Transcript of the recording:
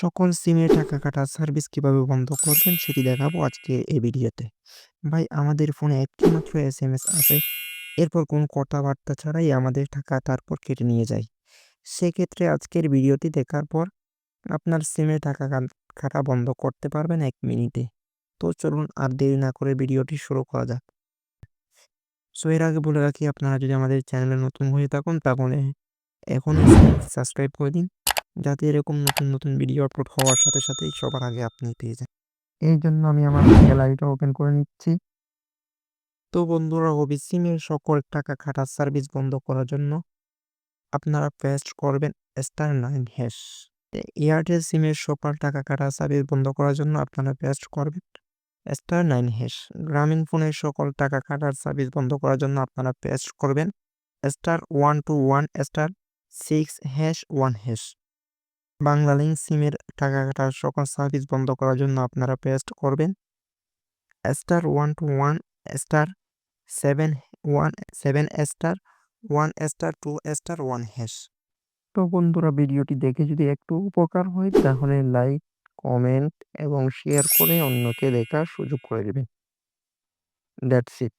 সকল সিমে টাকা কাটার সার্ভিস কীভাবে বন্ধ করবেন সেটি দেখাবো আজকে এই ভিডিওতে। ভাই আমাদের ফোনে একটি মাত্র এস এম এস আসে, এরপর কোনো কথাবার্তা ছাড়াই আমাদের টাকা তারপর কেটে নিয়ে যায়। সেক্ষেত্রে আজকের ভিডিওটি দেখার পর আপনার সিমে টাকা কাটা বন্ধ করতে পারবেন এক মিনিটে। তো চলুন আর দেরি না করে ভিডিওটি শুরু করা যাক। সো এর আগে বলে রাখি আপনারা যদি আমাদের চ্যানেলে নতুন হয়ে থাকুন তাহলে এখনই সাবস্ক্রাইব করে দিন যাতে এরকম নতুন নতুন ভিডিও আপলোড হওয়ার সাথে সাথেই সবার আগে আপনি পেয়ে যান। এই জন্য আমি আমার গ্যালারিটা ওপেন করে নিচ্ছি। তো বন্ধুরা হবি সিমের সকল টাকা খাটার সার্ভিস বন্ধ করার জন্য আপনারা পেস্ট করবেন স্টার নাইন হ্যাশ এয়ারটেল সিমের সকল টাকা কাটার সার্ভিস বন্ধ করার জন্য আপনারা পেস্ট করবেন স্টার নাইন হ্যাশ গ্রামীণ ফোনের সকল টাকা কাটার সার্ভিস বন্ধ করার জন্য আপনারা পেস্ট করবেন star one two one star six hash one hash Banglalink সিমের টাকা কাটার সকল সার্ভিস বন্ধ করার জন্য আপনারা পেস্ট করবেন। Star one two one star seven one seven star one star two star one hash তো বন্ধুরা ভিডিওটি দেখে যদি একটু উপকার হয়, তাহলে লাইক কমেন্ট এবং শেয়ার করে অন্যকে দেখার সুযোগ করে দেবেন। That's it